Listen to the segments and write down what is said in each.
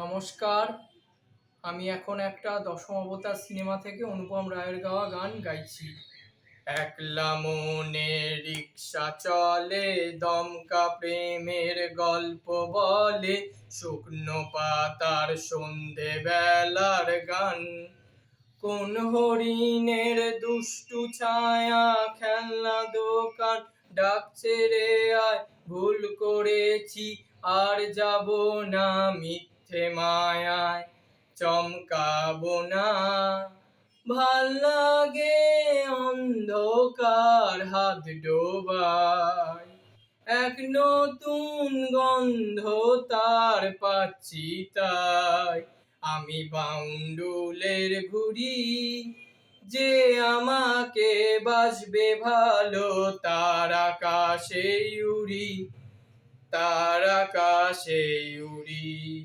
নমস্কার। আমি এখন একটা দশম অবতার সিনেমা থেকে অনুপম রায়ের গাওয়া গান গাইছি। একলা মনে রিক্সা চলে, দমকা প্রেমের গল্প বলে, শুকনো পাতার সন্ধে বেলার গান। কোন হরিণের দুষ্টু ছায়া খেলনা দোকান ডাকছে রে আয়, ভুল করেছি, আর যাব না মিথ্যে মায়ায় চমকাবো না। ভালো লাগে অন্ধকার হাত ডোবায়। এক নতুন গন্ধ তার পাচ্ছি তাই। আমি বাউন্ডুলের ঘুরি যে আমাকে বাসবে ভালো তার আকাশে উড়ি, তার আকাশে উড়ি।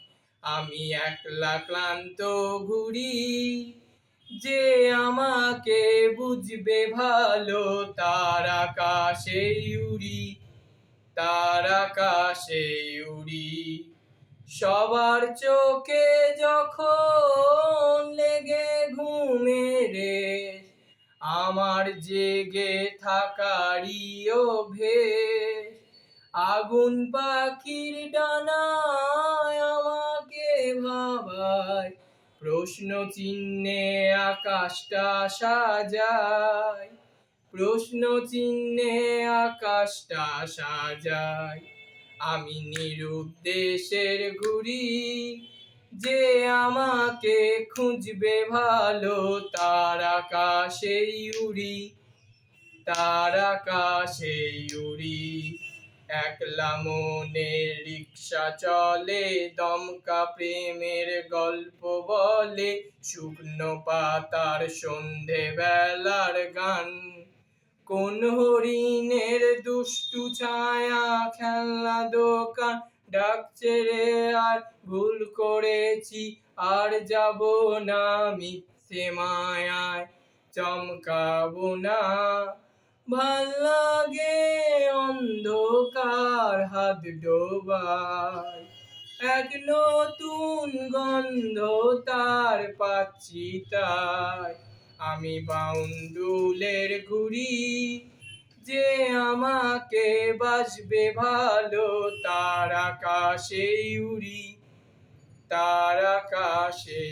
আমি একলা ক্লান্ত ঘুরি, যে আমাকে বুঝবে ভালো তার আকাশে উড়ি, তার আকাশে উড়ি। সবার চোখে যখন লেগে ঘুমে রে, আমার জেগে থাকারই অভ্যেস। আগুন পাখির ডানায় ভাবায় প্রশ্ন চিহ্নে আকাশটা সাজায় প্রশ্ন চিহ্নে আকাশটা সাজায় আমি নিরুদ্দেশের ঘুরি যে আমাকে খুঁজবে ভালো, তার আকাশে উড়ি, তার আকাশে উড়ি। একলা মনে রিক্সা চলে, দমকা প্রেমের গল্প বলে, শুকনো পাতার সন্ধে বেলার গান। কোন হরিণের দুষ্টু ছায়া খেলনা দোকান ডাকছে রে, আর ভুল করেছি, আর যাব না মিথ্যে মায়ায়, চমকাবো না। ভালো লাগে অন্ধকার হাত ডোবায় এক নতুন গন্ধ তার পাচ্ছি তাই। আমি বাউন্ডুলের ঘুরি যে আমাকে বাসবে ভালো, তার আকাশে উড়ি, তার আকাশে